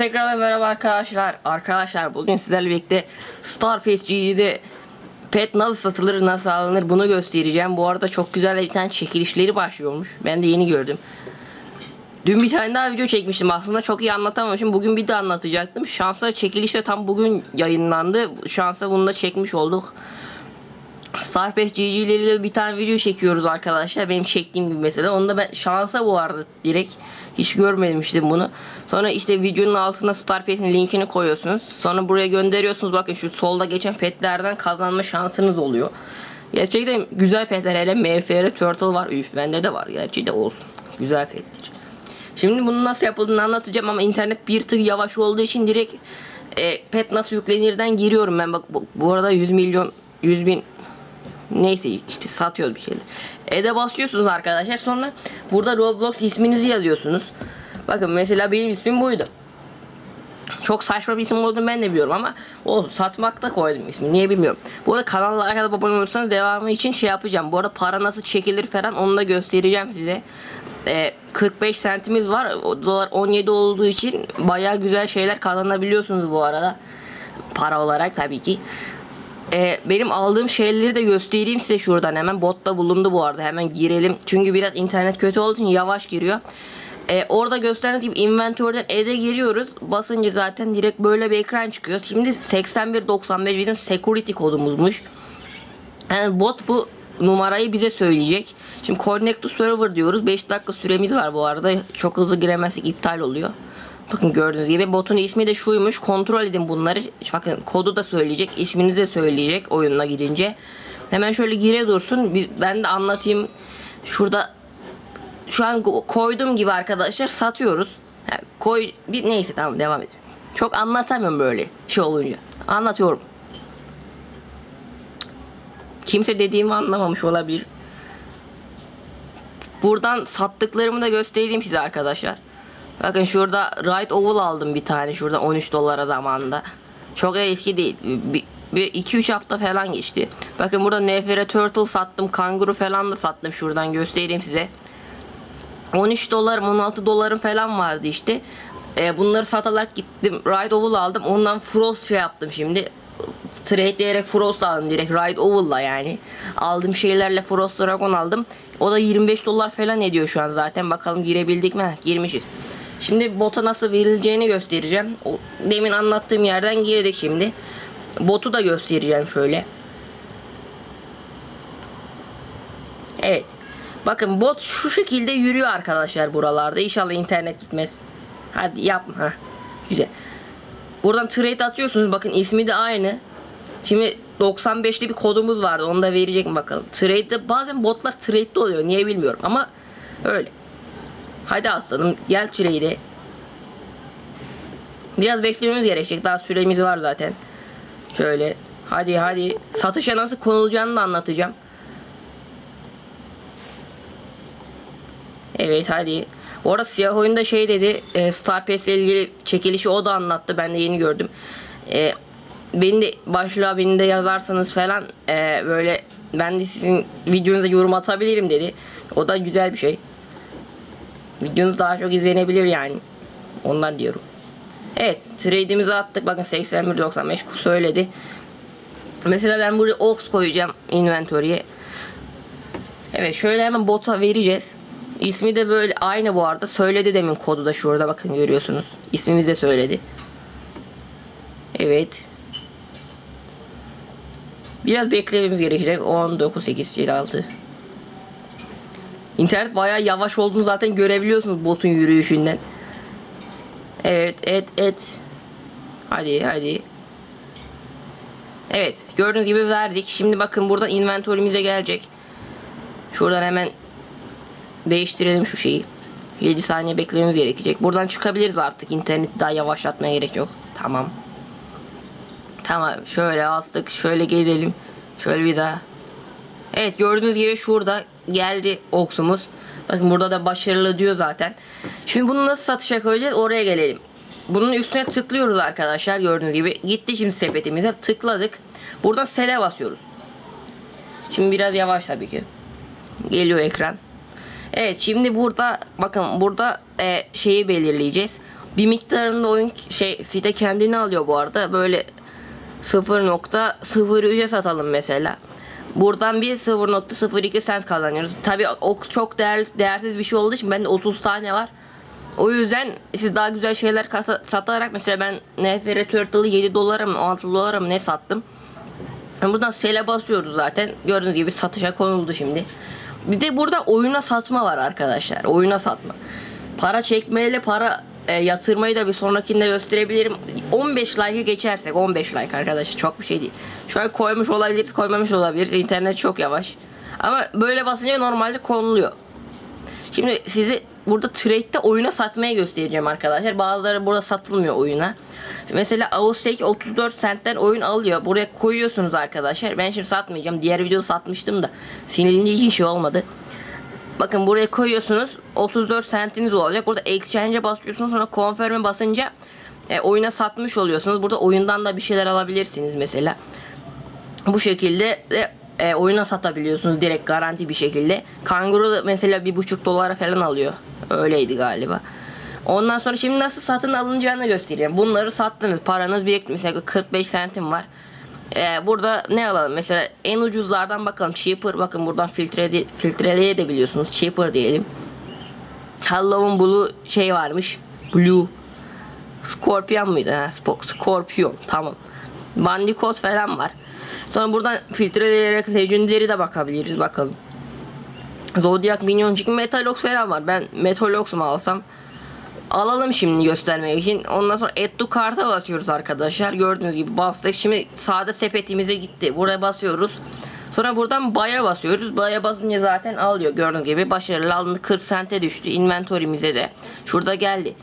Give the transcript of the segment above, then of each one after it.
Tekrar merhaba arkadaşlar. Arkadaşlar bugün sizlerle birlikte Star PSG'de pet nasıl satılır nasıl alınır bunu göstereceğim. Bu arada çok güzel bir tane çekilişleri başlıyormuş. Ben de yeni gördüm. Dün bir tane daha video çekmiştim aslında çok iyi anlatamamışım. Bugün bir de anlatacaktım. Şansla çekiliş de tam bugün yayınlandı. Şansa bunu da çekmiş olduk. Starpace GG ile bir tane video çekiyoruz arkadaşlar. Benim çektiğim gibi mesela. Onu da ben şansa bu arada direkt. Hiç görmemiştim bunu. Sonra işte videonun altına Starpace'in linkini koyuyorsunuz. Sonra buraya gönderiyorsunuz. Bakın şu solda geçen petlerden kazanma şansınız oluyor. Gerçekten güzel petler. Hele MFR Turtle var. Üf bende de var. Gerçi de olsun. Güzel pettir. Şimdi bunu nasıl yapıldığını anlatacağım ama internet bir tık yavaş olduğu için direkt e, pet nasıl yüklenirden giriyorum ben. Bak bu, bu arada 100 milyon 100 bin Neyse işte satıyoruz bir şeyler. E'de basıyorsunuz arkadaşlar. Sonra burada Roblox isminizi yazıyorsunuz. Bakın mesela benim ismim buydu. Çok saçma bir isim olduğunu ben de biliyorum ama o satmakta koydum ismi. Niye bilmiyorum. Bu arada kanala arkada abone olursanız devamı için şey yapacağım. Bu arada para nasıl çekilir falan onu da göstereceğim size. Ee, 45 centimiz var. O dolar 17 olduğu için bayağı güzel şeyler kazanabiliyorsunuz bu arada. Para olarak tabii ki. Ee, benim aldığım şeyleri de göstereyim size şuradan hemen. Botta bulundu bu arada. Hemen girelim. Çünkü biraz internet kötü olduğu için yavaş giriyor. Ee, orada gösterdiğim gibi inventory'den Ed'e giriyoruz. Basınca zaten direkt böyle bir ekran çıkıyor. Şimdi 8195 bizim security kodumuzmuş. Yani bot bu numarayı bize söyleyecek. Şimdi connect to server diyoruz. 5 dakika süremiz var bu arada. Çok hızlı giremezsek iptal oluyor. Bakın gördüğünüz gibi botun ismi de şuymuş. Kontrol edin bunları. Bakın kodu da söyleyecek. isminizi de söyleyecek oyununa girince. Hemen şöyle gire dursun. Ben de anlatayım. Şurada şu an ko- koyduğum gibi arkadaşlar satıyoruz. Ha, koy bir neyse tamam devam edelim. Çok anlatamıyorum böyle şey olunca. Anlatıyorum. Kimse dediğimi anlamamış olabilir. Buradan sattıklarımı da göstereyim size arkadaşlar. Bakın şurada Right Oval aldım bir tane şurada 13 dolara zamanında. Çok eski değil. Bir, bir 2-3 hafta falan geçti. Bakın burada Nefere Turtle sattım. Kanguru falan da sattım. Şuradan göstereyim size. 13 dolarım 16 dolarım falan vardı işte. E, bunları satarak gittim. Ride Oval aldım. Ondan Frost şey yaptım şimdi. Trade diyerek Frost aldım direkt Ride Oval'la yani. Aldığım şeylerle Frost Dragon aldım. O da 25 dolar falan ediyor şu an zaten. Bakalım girebildik mi? Girmişiz. Şimdi bota nasıl verileceğini göstereceğim. O, demin anlattığım yerden girdik şimdi. Botu da göstereceğim şöyle. Evet. Bakın bot şu şekilde yürüyor arkadaşlar buralarda. İnşallah internet gitmez. Hadi yapma. Ha. Güzel. Buradan trade atıyorsunuz. Bakın ismi de aynı. Şimdi 95'li bir kodumuz vardı. Onu da verecek mi bakalım. Trade'de bazen botlar trade'de oluyor. Niye bilmiyorum ama öyle. Hadi aslanım gel trade'e. Biraz beklememiz gerekecek. Daha süremiz var zaten. Şöyle. Hadi hadi. Satışa nasıl konulacağını da anlatacağım. Evet hadi. Bu arada siyah oyunda şey dedi. E, Star Pass ile ilgili çekilişi o da anlattı. Ben de yeni gördüm. E, beni de başlığa beni de yazarsanız falan e, böyle ben de sizin videonuza yorum atabilirim dedi. O da güzel bir şey. Videonuz daha çok izlenebilir yani. Ondan diyorum. Evet trade'imizi attık. Bakın 81.95 söyledi. Mesela ben buraya ox koyacağım inventory'e. Evet şöyle hemen bota vereceğiz. İsmi de böyle aynı bu arada. Söyledi demin kodu da şurada bakın görüyorsunuz. İsmimizi de söyledi. Evet. Biraz beklememiz gerekecek. 19, 8, 7, 6. İnternet bayağı yavaş olduğunu zaten görebiliyorsunuz botun yürüyüşünden. Evet, et, et. Hadi, hadi. Evet, gördüğünüz gibi verdik. Şimdi bakın buradan inventory'mize gelecek. Şuradan hemen değiştirelim şu şeyi. 7 saniye beklememiz gerekecek. Buradan çıkabiliriz artık. İnterneti daha yavaşlatmaya gerek yok. Tamam. Tamam. Şöyle astık. Şöyle gezelim. Şöyle bir daha. Evet gördüğünüz gibi şurada geldi oksumuz. Bakın burada da başarılı diyor zaten. Şimdi bunu nasıl satışa koyacağız oraya gelelim. Bunun üstüne tıklıyoruz arkadaşlar gördüğünüz gibi. Gitti şimdi sepetimize tıkladık. Buradan sele basıyoruz. Şimdi biraz yavaş tabii ki. Geliyor ekran. Evet şimdi burada bakın burada e, şeyi belirleyeceğiz. Bir miktarında oyun şey site kendini alıyor bu arada. Böyle 0.03'e satalım mesela. Buradan bir 0.02 sent kazanıyoruz. Tabi o çok değer, değersiz bir şey olduğu için bende 30 tane var. O yüzden siz daha güzel şeyler kasa- satarak mesela ben Nefere Turtle'ı 7 dolara mı 6 dolara mı ne sattım. Buradan sele basıyoruz zaten. Gördüğünüz gibi satışa konuldu şimdi. Bir de burada oyuna satma var arkadaşlar. Oyuna satma. Para çekmeyle para e, yatırmayı da bir sonrakinde gösterebilirim. 15 like'ı geçersek 15 like arkadaşlar çok bir şey değil. Şu an koymuş olabiliriz koymamış olabiliriz. İnternet çok yavaş. Ama böyle basınca normalde konuluyor. Şimdi sizi burada trade'de oyuna satmaya göstereceğim arkadaşlar. Bazıları burada satılmıyor oyuna. Mesela Austek 34 centten oyun alıyor. Buraya koyuyorsunuz arkadaşlar. Ben şimdi satmayacağım. Diğer videoda satmıştım da sinilince hiç şey olmadı. Bakın buraya koyuyorsunuz. 34 centiniz olacak. Burada exchange'e basıyorsunuz. Sonra confirm'e basınca e, oyuna satmış oluyorsunuz. Burada oyundan da bir şeyler alabilirsiniz mesela. Bu şekilde de e, oyuna satabiliyorsunuz direkt garanti bir şekilde. Kanguru mesela bir buçuk dolara falan alıyor. Öyleydi galiba. Ondan sonra şimdi nasıl satın alınacağını göstereyim. Bunları sattınız. Paranız birikti. Mesela 45 sentim var. E, burada ne alalım? Mesela en ucuzlardan bakalım. Cheaper. Bakın buradan filtre filtreleyebiliyorsunuz. Cheaper diyelim. Halloween Blue şey varmış. Blue. Scorpion muydu? Ha, Scorpion. Tamam. Bandicoot falan var. Sonra buradan filtreleyerek Legendary'e de bakabiliriz bakalım. Zodiac Minyoncuk Metalox falan var. Ben Metalox mu alsam? Alalım şimdi göstermek için. Ondan sonra Add to Cart'a basıyoruz arkadaşlar. Gördüğünüz gibi bastık. Şimdi sağda sepetimize gitti. Buraya basıyoruz. Sonra buradan Buy'a basıyoruz. Buy'a basınca zaten alıyor. Gördüğünüz gibi başarılı alındı. 40 sente düştü. Inventory'mize de. Şurada geldi.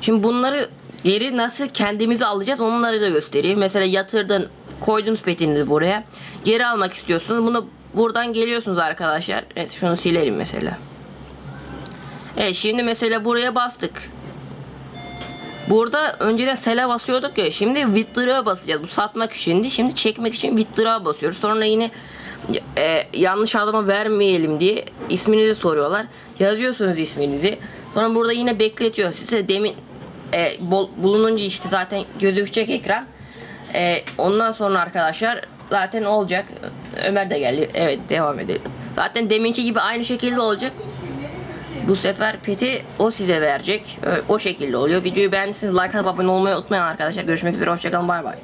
Şimdi bunları geri nasıl kendimize alacağız onları da göstereyim. Mesela yatırdın koydunuz petinizi buraya. Geri almak istiyorsunuz. Bunu buradan geliyorsunuz arkadaşlar. Evet şunu silelim mesela. Evet şimdi mesela buraya bastık. Burada önceden sele basıyorduk ya. Şimdi withdraw'a basacağız. Bu satmak içindi. Şimdi çekmek için withdraw basıyoruz. Sonra yine e, yanlış adama vermeyelim diye isminizi soruyorlar. Yazıyorsunuz isminizi. Sonra burada yine bekletiyor. Size demin e, bol- bulununca işte zaten gözükecek ekran. E, ondan sonra arkadaşlar zaten olacak. Ömer de geldi. Evet devam edelim. Zaten deminki gibi aynı şekilde olacak. Bu sefer peti o size verecek. O şekilde oluyor. Videoyu beğendiyseniz like atıp abone olmayı unutmayın arkadaşlar. Görüşmek üzere. Hoşçakalın. Bay bay.